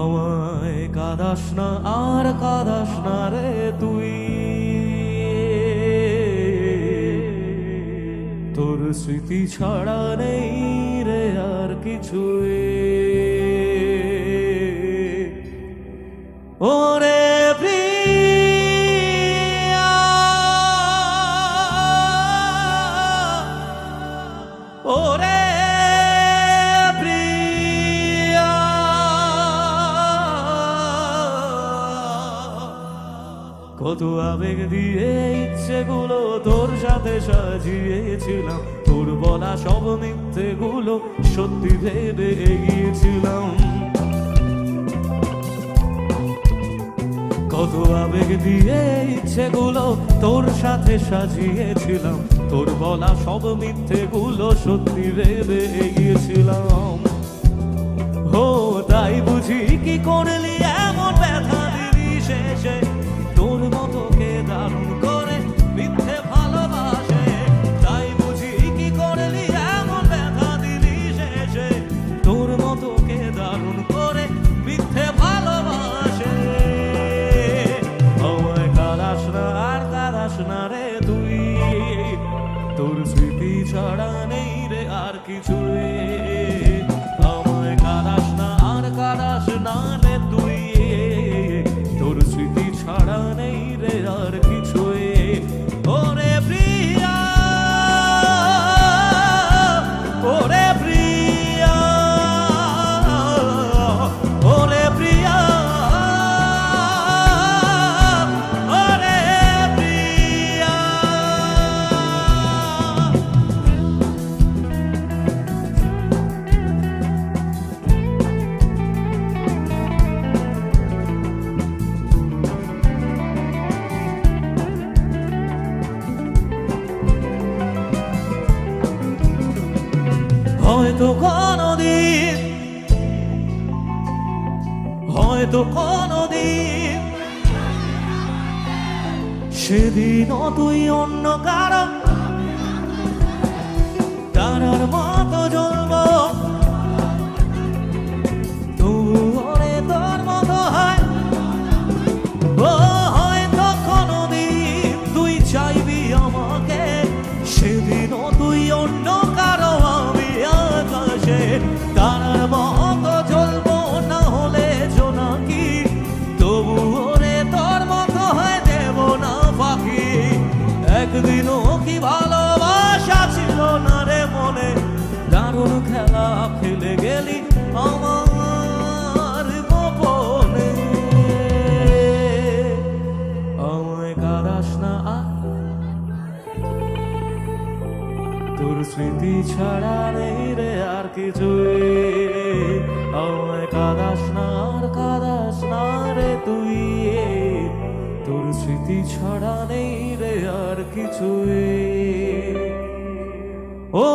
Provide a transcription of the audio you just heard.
আমায় কাদাস না, আর কাদাস না রে তুই। তোর স্মৃতি ছাড়া নেই রে আর কিছুই। ওরে কত আবেগ দিয়ে ইচ্ছেগুলো তোর সাথে সাজিয়েছিলাম। তোর বলা সব মিথ্যেগুলো সত্যি ভেবে এগিয়েছিলাম। কত আবেগ দিয়ে ইচ্ছেগুলো তোর সাথে সাজিয়েছিলাম। তোর বলা সব মিথ্যেগুলো সত্যি ভেবে এগিয়েছিলাম। ও, তাই বুঝি কি করলি রে তুই তোর স্মৃতি ছাড়া নেই রে আর কিছুই। হয়তো কোনদিন হয়তো কোনদিন সেদিন তুই অন্য কারণ তারার মতো জন্ম কি ভালোবাসা ছিল না রে মনে। দারুণ খেলা খেলে গেলি আমার গোপনে। আমায় কাদাস না তোর স্মৃতি ছাড়া নেই রে আর কিছুই। আমায় কাদাস না আর কাদাস না রে তুই। তোর স্মৃতি ছড়া নেই আর কিছুই। ও